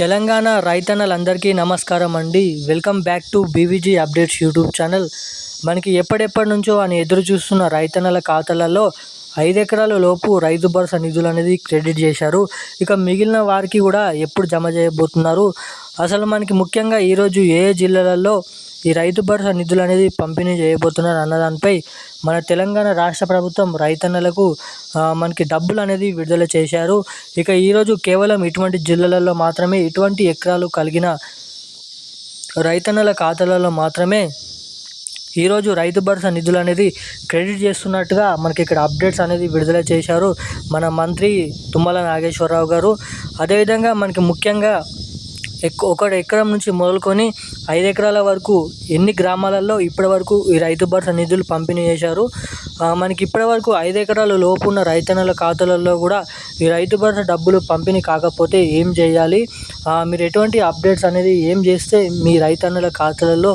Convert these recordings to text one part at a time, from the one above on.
తెలంగాణ రైతన్నలందరికీ నమస్కారం అండి welcome back to BVG updates YouTube channel. మనకి ఎప్పటిప్పటి నుంచో అని ఎదురు చూస్తున్న రైతన్నల ఖాతాలలో ఐదు ఎకరాల లోపు రైతు భరోసా నిధులు అనేది క్రెడిట్ చేశారు. ఇక మిగిలిన వారికి కూడా ఎప్పుడు జమ చేయబోతున్నారు? అసలు మనకి ముఖ్యంగా ఈరోజు ఏ జిల్లాలలో ఈ రైతు భరోసా నిధులు అనేది పంపిణీ చేయబోతున్నారు అన్నదానిపై మన తెలంగాణ రాష్ట్ర ప్రభుత్వం రైతన్నలకు మనకి డబ్బులు అనేది విడుదల చేశారు. ఇక ఈరోజు కేవలం ఇటువంటి జిల్లాలలో మాత్రమే ఇటువంటి ఎకరాలు కలిగిన రైతన్నల ఖాతాలలో మాత్రమే ఈరోజు రైతు భరోసా నిధులు అనేది క్రెడిట్ చేస్తున్నట్టుగా మనకి ఇక్కడ అప్డేట్స్ అనేది విడుదల చేశారు మన మంత్రి తుమ్మల నాగేశ్వరరావు గారు. అదేవిధంగా మనకి ముఖ్యంగా ఒక ఎకరం నుంచి మొదలుకొని ఐదు ఎకరాల వరకు ఎన్ని గ్రామాలలో ఇప్పటి వరకు ఈ రైతు భరోసా నిధులు పంపిణీ చేశారు? మనకి ఇప్పటి వరకు ఐదు ఎకరాల లోపు ఉన్న రైతన్నల ఖాతాలలో కూడా ఈ రైతు భరోసా డబ్బులు పంపిణీ కాకపోతే ఏం చేయాలి? మీరు ఎటువంటి అప్డేట్స్ అనేది ఏం చేస్తే మీ రైతన్నల ఖాతాలలో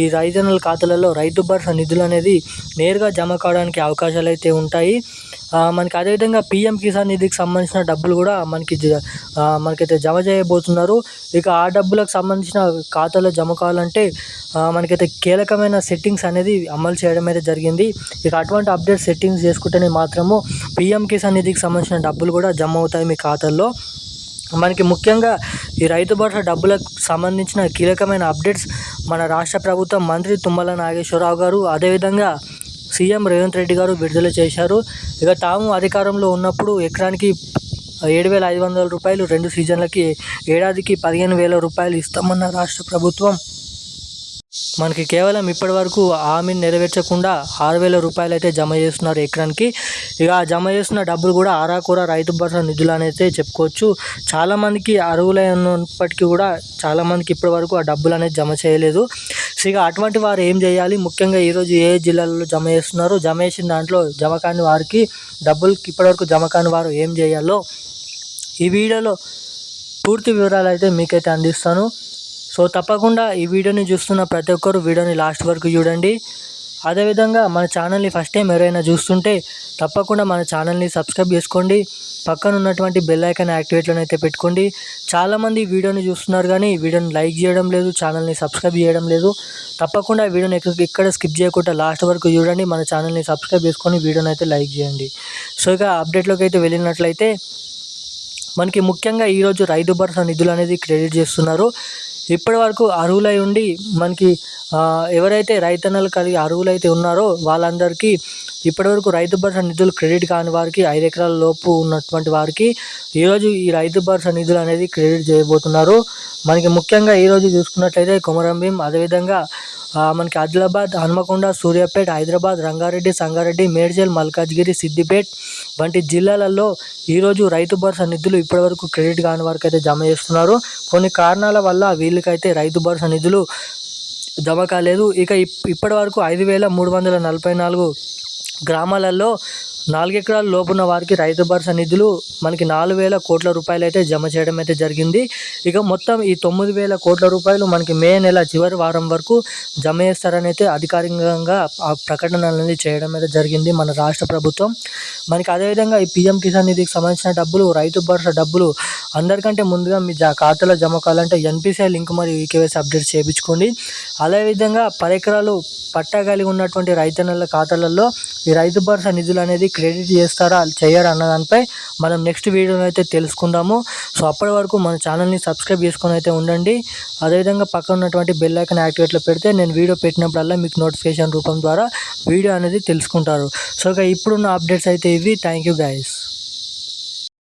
ఈ రైతన్నల ఖాతాలలో రైతు భరోసా నిధులు అనేది నేరుగా జమ కావడానికి అవకాశాలు అయితే ఉంటాయి? మనకి అదేవిధంగా పిఎం కిసాన్ నిధికి సంబంధించిన డబ్బులు కూడా మనకి జ- మనకైతే జమ చేయబోతున్నారు. ఇక ఆ డబ్బులకు సంబంధించిన ఖాతాలో జమ కావాలంటే మనకైతే కీలకమైన సెట్టింగ్స్ అనేది అమలు చేయడం అయితే జరిగింది. ఇక అటువంటి అప్డేట్ సెట్టింగ్స్ చేసుకుంటేనే మాత్రము పిఎం కిసాన్ నిధికి సంబంధించిన డబ్బులు కూడా జమ అవుతాయి మీ ఖాతాల్లో. మనకి ముఖ్యంగా ఈ రైతు భరోసా డబ్బులకు సంబంధించిన కీలకమైన అప్డేట్స్ మన రాష్ట్ర ప్రభుత్వం మంత్రి తుమ్మల నాగేశ్వరరావు గారు అదేవిధంగా సీఎం రేవంత్ రెడ్డి గారు విడుదల చేశారు. ఇక తాము అధికారంలో ఉన్నప్పుడు ఎకరానికి ఏడు వేల ఐదు వందల రూపాయలు రెండు సీజన్లకి ఏడాదికి పదిహేను వేల రూపాయలు ఇస్తామన్న రాష్ట్ర ప్రభుత్వం మనకి కేవలం ఇప్పటి వరకు హామీని నెరవేర్చకుండా ఆరు వేల రూపాయలు అయితే జమ చేస్తున్నారు ఎకరానికి. ఇక ఆ జమ చేస్తున్న డబ్బులు కూడా ఆరాకూర రైతు భరోసా నిధులు అనేది చెప్పుకోవచ్చు. చాలామందికి అర్హులై ఉన్నప్పటికీ కూడా చాలామందికి ఇప్పటి వరకు ఆ డబ్బులు అనేది జమ చేయలేదు. సో ఇక అటువంటి వారు ఏం చేయాలి? ముఖ్యంగా ఈరోజు ఏ జిల్లాలో జమ చేస్తున్నారు? జమ చేసిన దాంట్లో జమ కాని వారికి డబ్బులు ఇప్పటివరకు జమ కాని వారు ఏం చేయాలో ఈ వీడియోలో పూర్తి వివరాలు అయితే మీకైతే అందిస్తాను. సో తప్పకుండా ఈ వీడియోని చూస్తున్న ప్రతి ఒక్కరు వీడియోని లాస్ట్ వరకు చూడండి. అదేవిధంగా మన ఛానల్ని ఫస్ట్ టైం ఎవరైనా చూస్తుంటే తప్పకుండా మన ఛానల్ని సబ్స్క్రైబ్ చేసుకోండి. పక్కన ఉన్నటువంటి బెల్ ఐకాన్ యాక్టివేట్లో అయితే పెట్టుకోండి. చాలామంది వీడియోని చూస్తున్నారు కానీ వీడియోని లైక్ చేయడం లేదు ఛానల్ని సబ్స్క్రైబ్ చేయడం లేదు. తప్పకుండా వీడియోని ఇక్కడ స్కిప్ చేయకుండా లాస్ట్ వరకు చూడండి. మన ఛానల్ని సబ్స్క్రైబ్ చేసుకొని వీడియోని అయితే లైక్ చేయండి. సో ఇక అప్డేట్లోకి అయితే వెళ్ళినట్లయితే మనకి ముఖ్యంగా ఈరోజు రైతు భరోసా నిధులు అనేది క్రెడిట్ చేస్తున్నారు. ఇప్పటి వరకు అర్హులై ఉండి మనకి ఎవరైతే రైతన్నలు కలిగి అర్హులైతే ఉన్నారో వాళ్ళందరికీ ఇప్పటివరకు రైతు భరోసా నిధులు క్రెడిట్ కాని వారికి ఐదు ఎకరాల లోపు ఉన్నటువంటి వారికి ఈరోజు ఈ రైతు భరోసా నిధులు అనేది క్రెడిట్ చేయబోతున్నారు. మనకి ముఖ్యంగా ఈరోజు చూసుకున్నట్లయితే కొమరం భీం అదేవిధంగా మనకి ఆదిలాబాద్ హనుమకొండ సూర్యాపేట హైదరాబాద్ రంగారెడ్డి సంగారెడ్డి మేడ్చల్ మల్కాజ్గిరి సిద్దిపేట్ వంటి జిల్లాలలో ఈరోజు రైతు భరోసా నిధులు ఇప్పటివరకు క్రెడిట్ కాని వారికి అయితే జమ చేస్తున్నారు. కొన్ని కారణాల వల్ల వీళ్ళకైతే రైతు భరోసా నిధులు జమ కాలేదు. ఇక ఇప్- ఇప్పటి వరకు ఐదు వేల మూడు వందల నలభై నాలుగు గ్రామాలలో నాలుగు లోపున్న వారికి రైతు భరోసా నిధులు మనకి నాలుగు వేల కోట్ల రూపాయలు అయితే జమ చేయడం అయితే జరిగింది. ఇక మొత్తం ఈ తొమ్మిది వేల కోట్ల రూపాయలు మనకి మే నెల చివరి వారం వరకు జమ చేస్తారని అయితే అధికారికంగా ఆ ప్రకటన అనేది చేయడం అయితే జరిగింది మన రాష్ట్ర ప్రభుత్వం. మనకి అదేవిధంగా ఈ పిఎం కిసాన్ నిధికి సంబంధించిన డబ్బులు రైతు భరోసా డబ్బులు అందరికంటే ముందుగా మీ ఖాతాలో జమ కావాలంటే ఎన్పిసిఐ లింక్ మరియు ఈకేవైసీ అప్డేట్ చేయించుకోండి. అదేవిధంగా పరికరాలు పట్టగలిగి పట్టా కలిగి ఉన్నటువంటి రైతన్నల ఖాతాలలో ఈ రైతు భరోసా నిధులు అనేది క్రెడిట్ చేస్తారా చేయరా అన్న దానిపై మనం నెక్స్ట్ వీడియోలో అయితే తెలుసుకుందాము. సో అప్పటి వరకు మన ఛానల్ని సబ్స్క్రైబ్ చేసుకొని అయితే ఉండండి. అదేవిధంగా పక్కన ఉన్నటువంటి బెల్ ఐకన్ యాక్టివేట్లో పెడితే నేను వీడియో పెట్టినప్పుడల్లా మీకు నోటిఫికేషన్ రూపం ద్వారా వీడియో అనేది తెలుసుకుంటారు. సో ఇక ఇప్పుడున్న అప్డేట్స్ అయితే ఇవి. Thank you guys